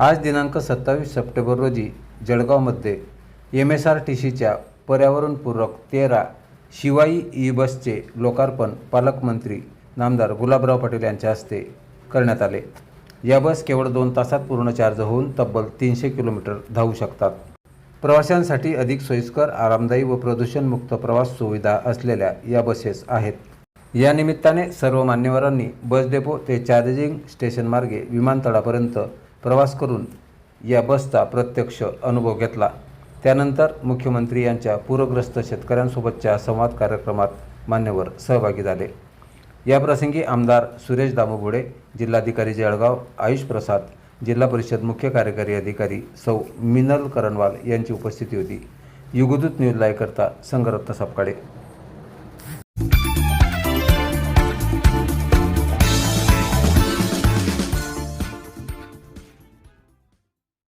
आज दिनांक सत्तावीस सप्टेंबर रोजी जळगावमध्ये एम एस आर टी सीच्या पर्यावरणपूरक तेरा शिवाई ई बसचे लोकार्पण पालकमंत्री नामदार गुलाबराव पाटील यांच्या हस्ते करण्यात आले. या बस केवळ दोन तासात पूर्ण चार्ज होऊन तब्बल तीनशे किलोमीटर धावू शकतात. प्रवाशांसाठी अधिक सोयीस्कर आरामदायी व प्रदूषणमुक्त प्रवास सुविधा असलेल्या या बसेस आहेत. या निमित्ताने सर्व मान्यवरांनी बस डेपो ते चार्जिंग स्टेशनमार्गे विमानतळापर्यंत प्रवास करून या बसचा प्रत्यक्ष अनुभव घेतला. त्यानंतर मुख्यमंत्री यांच्या पूरग्रस्त शेतकऱ्यांसोबतच्या संवाद कार्यक्रमात मान्यवर सहभागी झाले. याप्रसंगी आमदार सुरेश दामोगुडे जिल्हाधिकारी जळगाव आयुष प्रसाद जिल्हा परिषद मुख्य कार्यकारी अधिकारी सौ. मिनल करणवाल यांची उपस्थिती होती. युगदूत न्यूज लाईव्हकरता संगरत्न सापकाडे.